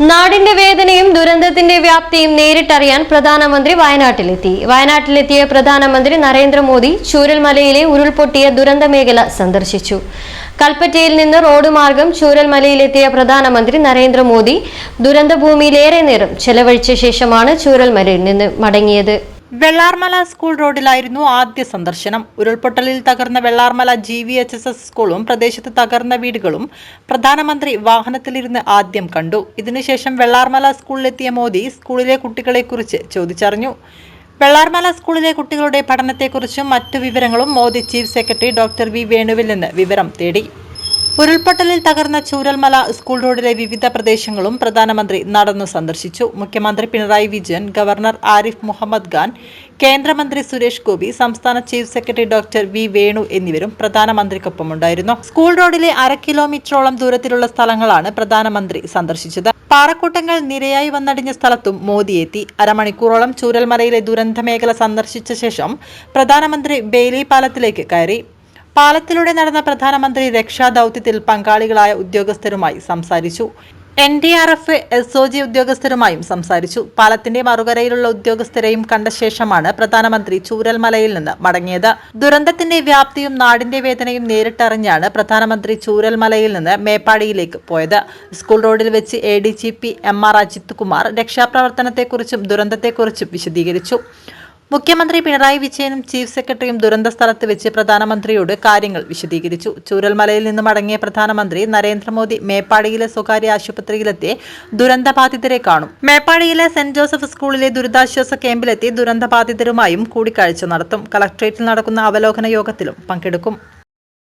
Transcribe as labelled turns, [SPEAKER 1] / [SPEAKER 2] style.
[SPEAKER 1] നാടിന്റെ വേദനയും ദുരന്തത്തിന്റെ വ്യാപ്തിയും നേരിട്ടറിയാൻ പ്രധാനമന്ത്രി വയനാട്ടിലെത്തി. വയനാട്ടിലെത്തിയ പ്രധാനമന്ത്രി നരേന്ദ്രമോദി ചൂരൽമലയിലെ ഉരുൾപൊട്ടിയ ദുരന്ത മേഖല സന്ദർശിച്ചു. കൽപ്പറ്റയിൽ നിന്ന് റോഡ് മാർഗം ചൂരൽമലയിലെത്തിയ പ്രധാനമന്ത്രി നരേന്ദ്രമോദി ദുരന്തഭൂമിയിലേറെ നേരം ചെലവഴിച്ച ശേഷമാണ് ചൂരൽമലയിൽ നിന്ന് മടങ്ങിയത്.
[SPEAKER 2] വെള്ളാർമല സ്കൂൾ റോഡിലായിരുന്നു ആദ്യ സന്ദർശനം. ഉരുൾപൊട്ടലിൽ തകർന്ന Vellarmala G V H S S സ്കൂളും പ്രദേശത്ത് തകർന്ന വീടുകളും പ്രധാനമന്ത്രി വാഹനത്തിലിരുന്ന് ആദ്യം കണ്ടു. ഇതിനുശേഷം വെള്ളാർമല സ്കൂളിലെത്തിയ മോദി സ്കൂളിലെ കുട്ടികളെക്കുറിച്ച് ചോദിച്ചറിഞ്ഞു. വെള്ളാർമല സ്കൂളിലെ കുട്ടികളുടെ പഠനത്തെക്കുറിച്ചും മറ്റു വിവരങ്ങളും Modi chief secretary doctor V വേണുവിൽ നിന്ന് വിവരം തേടി. ഉരുൾപൊട്ടലിൽ തകർന്ന ചൂരൽമല സ്കൂൾ റോഡിലെ വിവിധ പ്രദേശങ്ങളും പ്രധാനമന്ത്രി നടന്നു സന്ദർശിച്ചു. മുഖ്യമന്ത്രി പിണറായി വിജയൻ ഗവർണർ ആരിഫ് മുഹമ്മദ് ഖാൻ കേന്ദ്രമന്ത്രി സുരേഷ് ഗോപി സംസ്ഥാന chief secretary doctor V Venu എന്നിവരും പ്രധാനമന്ത്രിക്കൊപ്പമുണ്ടായിരുന്നു. സ്കൂൾ റോഡിലെ അര കിലോമീറ്ററോളം ദൂരത്തിലുള്ള സ്ഥലങ്ങളാണ് പ്രധാനമന്ത്രി സന്ദർശിച്ചത്. പാറക്കൂട്ടങ്ങൾ നിരയായി വന്നടിഞ്ഞ സ്ഥലത്തും മോദി എത്തി അരമണിക്കൂറോളം ചൂരൽമലയിലെ ദുരന്തമേഖല സന്ദർശിച്ച ശേഷം പ്രധാനമന്ത്രി ബെയിലി പാലത്തിലേക്ക് കയറി. പാലത്തിലൂടെ നടന്ന പ്രധാനമന്ത്രി രക്ഷാ ദൗത്യത്തിൽ പങ്കാളികളായ ഉദ്യോഗസ്ഥരുമായി സംസാരിച്ചു. N D R F S O G ഉദ്യോഗസ്ഥരുമായും സംസാരിച്ചു. പാലത്തിന്റെ മറുകരയിലുള്ള ഉദ്യോഗസ്ഥരെയും കണ്ട ശേഷമാണ് പ്രധാനമന്ത്രി ചൂരൽമലയിൽ നിന്ന് മടങ്ങിയത്. ദുരന്തത്തിന്റെ വ്യാപ്തിയും നാടിന്റെ വേദനയും നേരിട്ടറിഞ്ഞാണ് പ്രധാനമന്ത്രി ചൂരൽമലയിൽ നിന്ന് മേപ്പാടിയിലേക്ക് പോയത്. സ്കൂൾ റോഡിൽ വെച്ച് A D G P M R Ajith Kumar രക്ഷാപ്രവർത്തനത്തെക്കുറിച്ചും ദുരന്തത്തെക്കുറിച്ചും വിശദീകരിച്ചു. മുഖ്യമന്ത്രി പിണറായി വിജയനും ചീഫ് സെക്രട്ടറിയും ദുരന്ത സ്ഥലത്ത് വെച്ച് പ്രധാനമന്ത്രിയോട് കാര്യങ്ങൾ വിശദീകരിച്ചു. ചൂരൽമലയിൽ നിന്ന് മടങ്ങിയ പ്രധാനമന്ത്രി നരേന്ദ്രമോദി മേപ്പാടിയിലെ സ്വകാര്യ ആശുപത്രിയിലെത്തി ദുരന്തബാധിതരെ കാണും. മേപ്പാടിയിലെ സെന്റ് ജോസഫ് സ്കൂളിലെ ദുരിതാശ്വാസ ക്യാമ്പിലെത്തി ദുരന്തബാധിതരുമായും കൂടിക്കാഴ്ച നടത്തും. കളക്ട്രേറ്റിൽ നടക്കുന്ന അവലോകന യോഗത്തിലും പങ്കെടുക്കും.